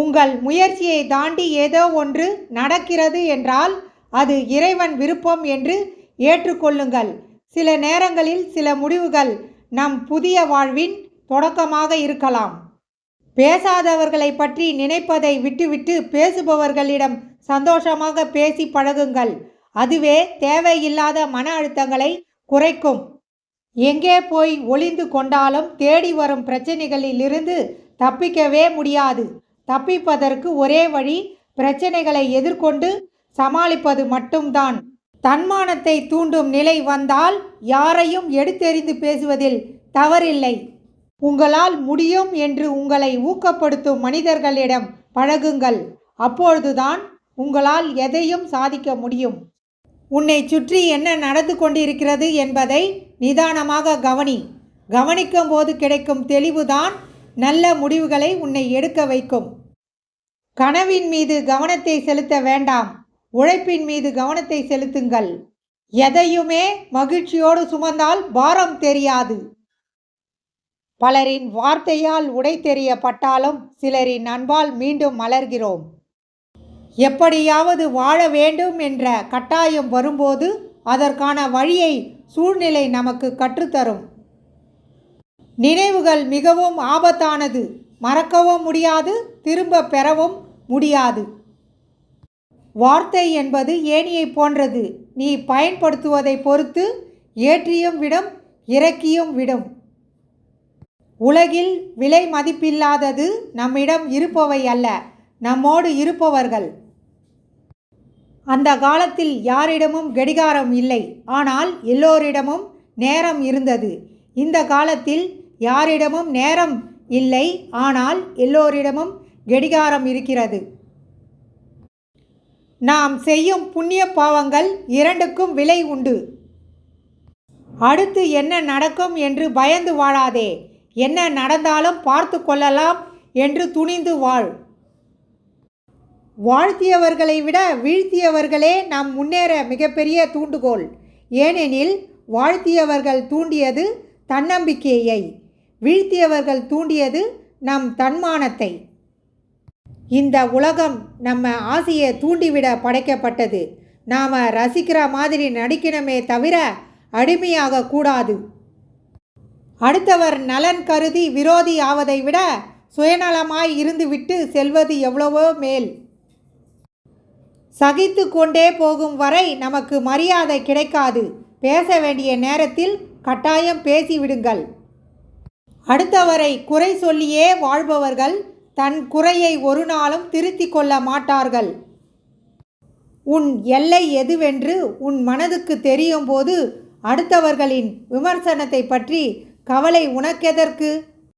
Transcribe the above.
உங்கள் முயற்சியை தாண்டி ஏதோ ஒன்று நடக்கிறது என்றால் அது இறைவன் விருப்பம் என்று ஏற்றுக்கொள்ளுங்கள். சில நேரங்களில் சில முடிவுகள் நம் புதிய வாழ்வின் தொடக்கமாக இருக்கலாம். பேசாதவர்களை பற்றி நினைப்பதை விட்டுவிட்டு பேசுபவர்களிடம் சந்தோஷமாக பேசி பழகுங்கள். அதுவே தேவையில்லாத மன அழுத்தங்களை குறைக்கும். எங்கே போய் ஒளிந்து கொண்டாலும் தேடி வரும் பிரச்சனைகளிலிருந்து தப்பிக்கவே முடியாது. தப்பிப்பதற்கு ஒரே வழி பிரச்சனைகளை எதிர்கொண்டு சமாளிப்பது மட்டும்தான். தன்மானத்தை தூண்டும் நிலை வந்தால் யாரையும் எடுத்தெறிந்து பேசுவதில் தவறில்லை. உங்களால் முடியும் என்று உங்களை ஊக்கப்படுத்தும் மனிதர்களிடம் பழகுங்கள். அப்பொழுதுதான் உங்களால் எதையும் சாதிக்க முடியும். உன்னை சுற்றி என்ன நடந்து கொண்டிருக்கிறது என்பதை நிதானமாக கவனி. கவனிக்கும் போது கிடைக்கும் தெளிவுதான் நல்ல முடிவுகளை உன்னை எடுக்க வைக்கும். கனவின் மீது கவனத்தை செலுத்த வேண்டாம். உழைப்பின் மீது கவனத்தை செலுத்துங்கள். எதையுமே மகிழ்ச்சியோடு சுமந்தால் பாரம் தெரியாது. பலரின் வார்த்தையால் உடை தெரியப்பட்டாலும் சிலரின் அன்பால் மீண்டும் மலர்கிறோம். எப்படியாவது வாழ வேண்டும் என்ற கட்டாயம் வரும்போது அதற்கான வழியை சூழ்நிலை நமக்கு கற்றுத்தரும். நினைவுகள் மிகவும் ஆபத்தானது. மறக்கவும் முடியாது. திரும்ப பெறவும் முடியாது. வார்த்தை என்பது ஏணியை போன்றது. நீ பயன்படுத்துவதை பொறுத்து ஏற்றியும் விடும் இறக்கியும் விடும். உலகில் விலை மதிப்பில்லாதது நம்மிடம் இருப்பவை அல்ல நம்மோடு இருப்பவர்கள். அந்த காலத்தில் யாரிடமும் கடிகாரம் இல்லை ஆனால் எல்லோரிடமும் நேரம் இருந்தது. இந்த காலத்தில் யாரிடமும் நேரம் இல்லை ஆனால் எல்லோரிடமும் கடிகாரம் இருக்கிறது. நாம் செய்யும் புண்ணிய பாவங்கள் இரண்டுக்கும் விலை உண்டு. அடுத்து என்ன நடக்கும் என்று பயந்து வாழாதே. என்ன நடந்தாலும் பார்த்து கொள்ளலாம் என்று துணிந்து வாழ். வாழ்த்தியவர்களை விட வீழ்த்தியவர்களே நாம் முன்னேற மிகப்பெரிய தூண்டுகோல் ஏனெனில் வாழ்த்தியவர்கள் தூண்டியது தன்னம்பிக்கையை. வீழ்த்தியவர்கள் தூண்டியது நம் தன்மானத்தை. இந்த உலகம் நம்ம ஆசையை தூண்டிவிட படைக்கப்பட்டது. நாம் ரசிக்கிற மாதிரி நடிக்கணுமே தவிர அடிமையாக கூடாது. அடுத்தவர் நலன் கருதி விரோதி ஆவதை விட சுயநலமாய் இருந்துவிட்டு செல்வது எவ்வளவோ மேல். சகித்து கொண்டே போகும் வரை நமக்கு மரியாதை கிடைக்காது. பேச வேண்டிய நேரத்தில் கட்டாயம் பேசிவிடுங்கள். அடுத்தவரை குறை சொல்லியே வாழ்பவர்கள் தன் குறையை ஒரு நாளும் திருத்திக் கொள்ள மாட்டார்கள். உன் எல்லை எதுவென்று உன் மனதுக்கு தெரியும் போது அடுத்தவர்களின் விமர்சனத்தை பற்றி கவலை உனக்கெதற்கு?